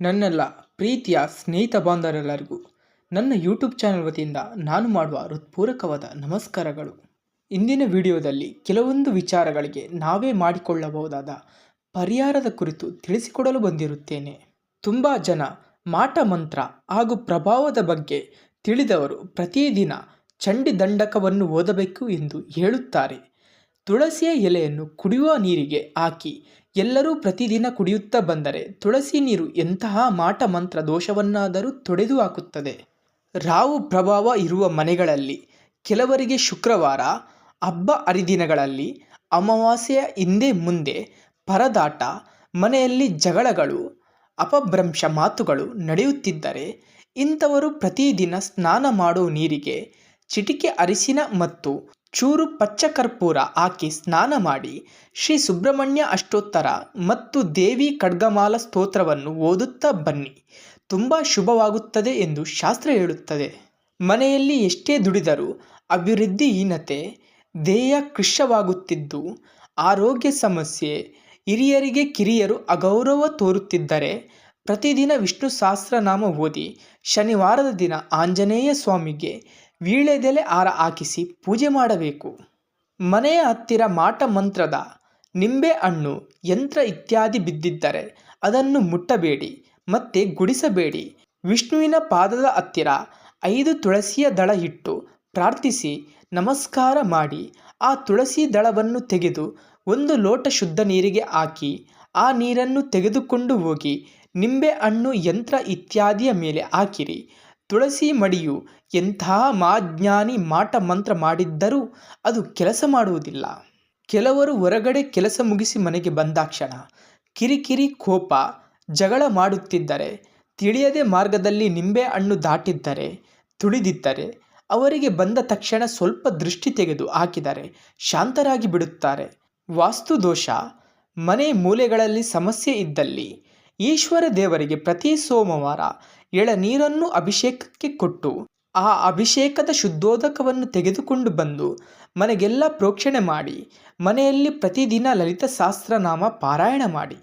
ನನ್ನೆಲ್ಲ, ಪ್ರೀತಿಯ ಸ್ನೇಹಿತ ಬಾಂಧವರೆಲ್ಲರಿಗೂ ನನ್ನ ಯೂಟ್ಯೂಬ್ ಚಾನಲ್ ವತಿಯಿಂದ ನಾನು ಮಾಡುವ ಹೃತ್ಪೂರ್ವಕವಾದ ನಮಸ್ಕಾರಗಳು. ಇಂದಿನ ವಿಡಿಯೋದಲ್ಲಿ ಕೆಲವೊಂದು ವಿಚಾರಗಳಿಗೆ ನಾವೇ ಮಾಡಿಕೊಳ್ಳಬಹುದಾದ ಪರಿಹಾರದ ಕುರಿತು ತಿಳಿಸಿಕೊಡಲು ಬಂದಿರುತ್ತೇನೆ. ತುಂಬ ಜನ ಮಾಟ ಮಂತ್ರ ಹಾಗೂ ಪ್ರಭಾವದ ಬಗ್ಗೆ ತಿಳಿದವರು ಪ್ರತಿದಿನ ಚಂಡಿ ದಂಡಕವನ್ನು ಓದಬೇಕು ಎಂದು ಹೇಳುತ್ತಾರೆ. ತುಳಸಿಯ ಎಲೆಯನ್ನು ಕುಡಿಯುವ ನೀರಿಗೆ ಹಾಕಿ ಎಲ್ಲರೂ ಪ್ರತಿದಿನ ಕುಡಿಯುತ್ತಾ ಬಂದರೆ ತುಳಸಿ ನೀರು ಎಂತಹ ಮಾಟ ಮಂತ್ರ ದೋಷವನ್ನಾದರೂ ತೊಡೆದು ಹಾಕುತ್ತದೆ. ರಾವು ಪ್ರಭಾವ ಇರುವ ಮನೆಗಳಲ್ಲಿ, ಕೆಲವರಿಗೆ ಶುಕ್ರವಾರ, ಹಬ್ಬ ಹರಿದಿನಗಳಲ್ಲಿ, ಅಮಾವಾಸ್ಯೆಯ ಹಿಂದೆ ಮುಂದೆ ಪರದಾಟ, ಮನೆಯಲ್ಲಿ ಜಗಳಗಳು, ಅಪಭ್ರಂಶ ಮಾತುಗಳು ನಡೆಯುತ್ತಿದ್ದರೆ ಇಂಥವರು ಪ್ರತಿದಿನ ಸ್ನಾನ ಮಾಡೋ ನೀರಿಗೆ ಚಿಟಿಕೆ ಅರಿಸಿನ ಮತ್ತು ಚೂರು ಪಚ್ಚಕರ್ಪೂರ ಹಾಕಿ ಸ್ನಾನ ಮಾಡಿ ಶ್ರೀ ಸುಬ್ರಹ್ಮಣ್ಯ ಅಷ್ಟೋತ್ತರ ಮತ್ತು ದೇವಿ ಖಡ್ಗಮಾಲ ಸ್ತೋತ್ರವನ್ನು ಓದುತ್ತಾ ಬನ್ನಿ. ತುಂಬ ಶುಭವಾಗುತ್ತದೆ ಎಂದು ಶಾಸ್ತ್ರ ಹೇಳುತ್ತದೆ. ಮನೆಯಲ್ಲಿ ಎಷ್ಟೇ ದುಡಿದರೂ ಅಭಿವೃದ್ಧಿಹೀನತೆ ದೇಹ ಕೃಷವಾಗುತ್ತಿದ್ದು ಆರೋಗ್ಯ ಸಮಸ್ಯೆ, ಹಿರಿಯರಿಗೆ ಕಿರಿಯರು ಅಗೌರವ ತೋರುತ್ತಿದ್ದರೆ ಪ್ರತಿದಿನ ವಿಷ್ಣು ಸಹಸ್ರನಾಮ ಓದಿ ಶನಿವಾರದ ದಿನ ಆಂಜನೇಯ ಸ್ವಾಮಿಗೆ ವೀಳ್ಯದೆಲೆ ಹಾರ ಹಾಕಿಸಿ ಪೂಜೆ ಮಾಡಬೇಕು. ಮನೆಯ ಹತ್ತಿರ ಮಾಟ ಮಂತ್ರದ ನಿಂಬೆ ಹಣ್ಣು, ಯಂತ್ರ ಇತ್ಯಾದಿ ಬಿದ್ದಿದ್ದರೆ ಅದನ್ನು ಮುಟ್ಟಬೇಡಿ ಮತ್ತೆ ಗುಡಿಸಬೇಡಿ. ವಿಷ್ಣುವಿನ ಪಾದದ ಹತ್ತಿರ ಐದು ತುಳಸಿಯ ದಳ ಇಟ್ಟು ಪ್ರಾರ್ಥಿಸಿ ನಮಸ್ಕಾರ ಮಾಡಿ ಆ ತುಳಸಿ ದಳವನ್ನು ತೆಗೆದು ಒಂದು ಲೋಟ ಶುದ್ಧ ನೀರಿಗೆ ಹಾಕಿ ಆ ನೀರನ್ನು ತೆಗೆದುಕೊಂಡು ಹೋಗಿ ನಿಂಬೆ ಹಣ್ಣು, ಯಂತ್ರ ಇತ್ಯಾದಿಯ ಮೇಲೆ ಹಾಕಿರಿ. ತುಳಸಿ ಮಡಿಯು ಎಂಥ ಮಾಜ್ಞಾನಿ ಮಾಟ ಮಂತ್ರ ಮಾಡಿದ್ದರೂ ಅದು ಕೆಲಸ ಮಾಡುವುದಿಲ್ಲ. ಕೆಲವರು ಹೊರಗಡೆ ಕೆಲಸ ಮುಗಿಸಿ ಮನೆಗೆ ಬಂದಾಕ್ಷಣ ಕಿರಿಕಿರಿ ಕೋಪ, ಜಗಳ ಮಾಡುತ್ತಿದ್ದರೆ, ತಿಳಿಯದೆ ಮಾರ್ಗದಲ್ಲಿ ನಿಂಬೆ ಹಣ್ಣು ದಾಟಿದ್ದರೆ, ತುಳಿದಿದ್ದರೆ, ಅವರಿಗೆ ಬಂದ ತಕ್ಷಣ ಸ್ವಲ್ಪ ದೃಷ್ಟಿ ತೆಗೆದು ಹಾಕಿದರೆ ಶಾಂತರಾಗಿ ಬಿಡುತ್ತಾರೆ. ವಾಸ್ತು ದೋಷ, ಮನೆ ಮೂಲೆಗಳಲ್ಲಿ ಸಮಸ್ಯೆ ಇದ್ದಲ್ಲಿ ಈಶ್ವರ ದೇವರಿಗೆ ಪ್ರತಿ ಸೋಮವಾರ ಎಳನೀರನ್ನು ಅಭಿಷೇಕಕ್ಕೆ ಕೊಟ್ಟು ಆ ಅಭಿಷೇಕದ ಶುದ್ಧೋದಕವನ್ನು ತೆಗೆದುಕೊಂಡು ಬಂದು ಮನೆಗೆಲ್ಲ ಪ್ರೋಕ್ಷಣೆ ಮಾಡಿ ಮನೆಯಲ್ಲಿ ಪ್ರತಿದಿನ ಲಲಿತ ಸಹಸ್ರನಾಮ ಪಾರಾಯಣ ಮಾಡಿ.